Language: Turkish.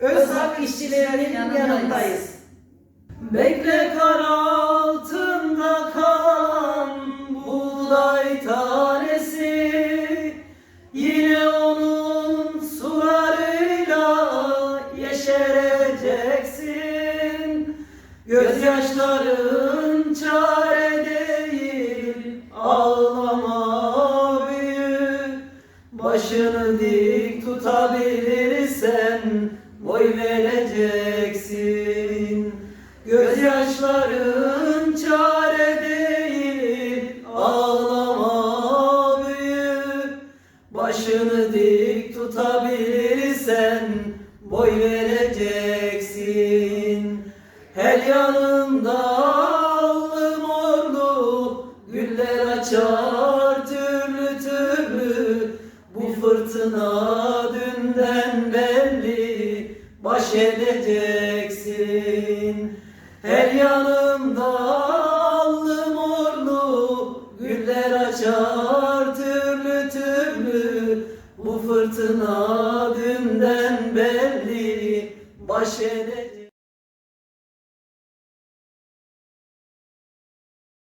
Özhak işçilerinin yanındayız. Bekle kar altında kalan buğday tanesi. Yine onun sularıyla yeşereceksin. Gözyaşların çare değil ağlama büyü. Başını dik tutabilirsen boy vereceksin. Gözyaşların çare değil. Ağlama büyü Başını dik tutabilirsen boy vereceksin. Her yanında allı morlu güller açar türlü türlü. Bu fırtına belli baş edeceksin. Her yanımda allı morlu güller açar türlü türlü. Bu fırtına dünden belli baş edeceksin